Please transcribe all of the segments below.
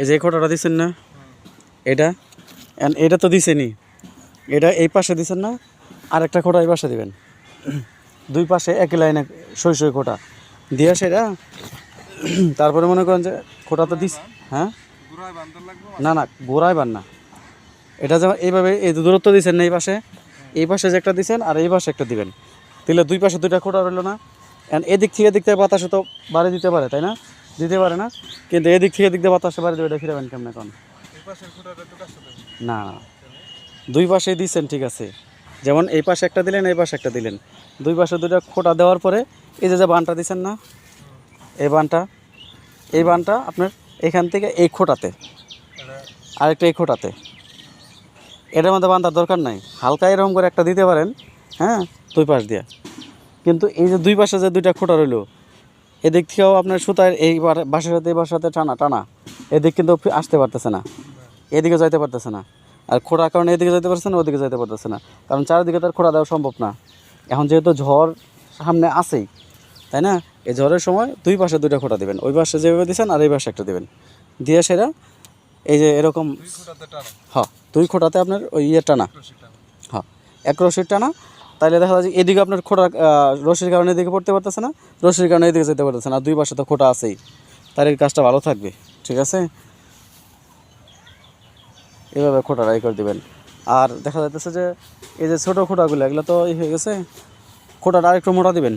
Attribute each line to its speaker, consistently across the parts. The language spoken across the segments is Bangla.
Speaker 1: এই যে খোটাটা দিচ্ছেন না? এটা? এটা তো দিছেনি। এটা এই পাশে দিছেন না? আর একটা খোটা এই পাশে দিবেন। দুই পাশে একই লাইনে সই সই খোটা। দিয়ে সেটা, তারপরে মনে করেন যে খোটা তো দিস হ্যাঁ? না না, গোড়ায় বান না। এটা যেমন এইভাবে এই দূরত্ব দিচ্ছেন না এই পাশে? এই পাশে যে একটা দিছেন আর এই পাশে একটা দিবেন। দিলে দুই পাশে দুইটা খোটা রইল না। এদিক থেকে এদিক থেকে বাতাসে তো বাড়ি দিতে পারে, তাই না? দিতে পারে না। কিন্তু এদিক থেকে এদিক দিয়ে বাতাসে দেবে, এটা ফিরাবেন কেমন এখন? না দুই পাশে দিচ্ছেন ঠিক আছে। যেমন এই পাশে একটা দিলেন, এই পাশে একটা দিলেন। দুই পাশে দুইটা খোটা দেওয়ার পরে এই যে যে বানটা দিচ্ছেন না, এই বানটা এই বানটা আপনার এখান থেকে এই খোটাতে, আরেকটা এই খোটাতে। এটার মধ্যে বান্ধার দরকার নাই। হালকা এরকম করে একটা দিতে পারেন হ্যাঁ দুই পাশ দিয়ে। কিন্তু এই যে দুই পাশে যে দুইটা খোটা রইল এদিক থেকেও আপনার সুতার এই বাসার সাথে এই বাসার সাথে টানা টানা। এদিক কিন্তু আসতে পারতেছে না। এদিকে যাইতে পারতেছে না। আর খোড়ার কারণে এদিকে যাইতে পারছে না ওদিকে যাইতে পারতেছে না। কারণ চারিদিকে তার খোড়া দেওয়া সম্ভব না। এখন যেহেতু ঝড় সামনে আসেই তাই না? এই ঝড়ের সময় দুই পাশে দুইটা খোঁটা দেবেন। ওই পাশে যেভাবে দিচ্ছেন আর এই পাশে একটা দিবেন। দিয়ে সেটা এই যে এরকম হ্যাঁ দুই খোটাতে আপনার ওই ইয়ে টানো। হ্যাঁ এক রশির টানা। তাহলে দেখা যায় এদিকে আপনার খোটা রশির কারণে এদিকে পড়তে পারতেছে না, রশির কারণে এদিকে যেতে পারতেছে না দুই পাশে তো খোটা আছেই। তাহলে এই কাজটা ভালো থাকবে, ঠিক আছে? এভাবে খোটাটা এই করে দেবেন। আর দেখা যাইতেছে যে এই যে ছোটো খোটাগুলো এগুলো তো ই হয়ে গেছে খোটাটা আরেকটু মোটা দিবেন।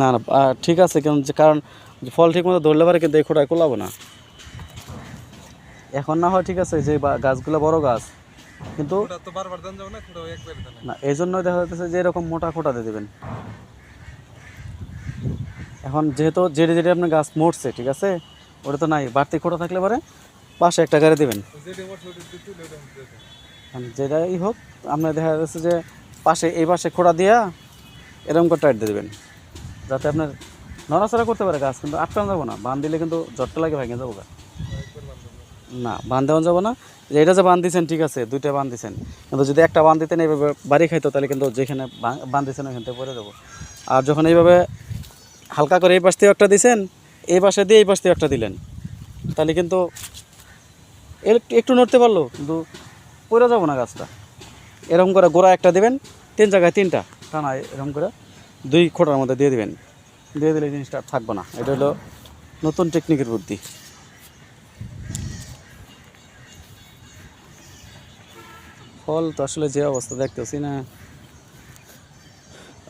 Speaker 1: না না ঠিক আছে, কারণ কারণ ফল ঠিক মতো ধরলে পারে কিন্তু এই খোটায় কোলাবো না। এখন না হয় ঠিক আছে যে গাছগুলো বড় গাছ কিন্তু
Speaker 2: না
Speaker 1: এই জন্যই দেখা যাচ্ছে যে এরকম মোটা খোটা দিয়ে দেবেন। এখন যেহেতু যেটা যেটা আপনার গাছ মরছে ঠিক আছে? ওটা তো নাই বাড়তি খোটা থাকলে পরে পাশে একটা গাড়ি দেবেন। যেটাই হোক আপনার দেখা যাচ্ছে যে পাশে এই পাশে খোড়া দিয়া এরকম করে টাইট দিয়ে দেবেন। যাতে আপনার নড়াচড়া করতে পারে গাছ কিন্তু আটকানো যাব না। বান দিলে কিন্তু জটটা লাগে ভেঙে যাব। গা। না বান দেওয়া যাব না। যে এটা যে বান দিচ্ছেন ঠিক আছে, দুইটা বান দিচ্ছেন কিন্তু যদি একটা বান দিতেন এইভাবে বাড়ি খাইতো, তাহলে কিন্তু যেখানে বান দিচ্ছেন ওইখান থেকে পরে দেবো আর যখন এইভাবে হালকা করে এই পাশ থেকে একটা দিছেন, এই পাশে দিয়ে এই পাশ থেকে একটা দিলেন, তাহলে কিন্তু একটু নড়তে পারল, কিন্তু পড়ে যাব না গাছটা। এরকম করে গোড়া একটা দেবেন, তিন জায়গায় তিনটা টানা এরকম করে দুই খোটার মধ্যে দিয়ে দিবেন। দিয়ে দিলে জিনিসটা থাকব না। এটা হলো নতুন টেকনিকের বুদ্ধি। ফল তো আসলে যে অবস্থা দেখতেছি না।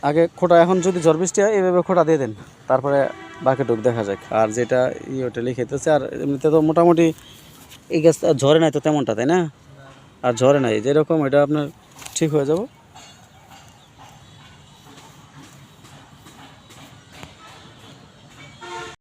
Speaker 1: আগে খোটা, এখন যদি ঝড় বৃষ্টি হয়, এভাবে খোটা দিয়ে দেন। তারপরে বাকি ডুব দেখা যাক। আর যেটা ই ওটা খেতেছে আর এমনিতে তো মোটামুটি এই গাছটা ঝরে নাই তো তেমনটা, তাই না? আর ঝরে নাই, যেরকম এটা আপনার ঠিক হয়ে যাব।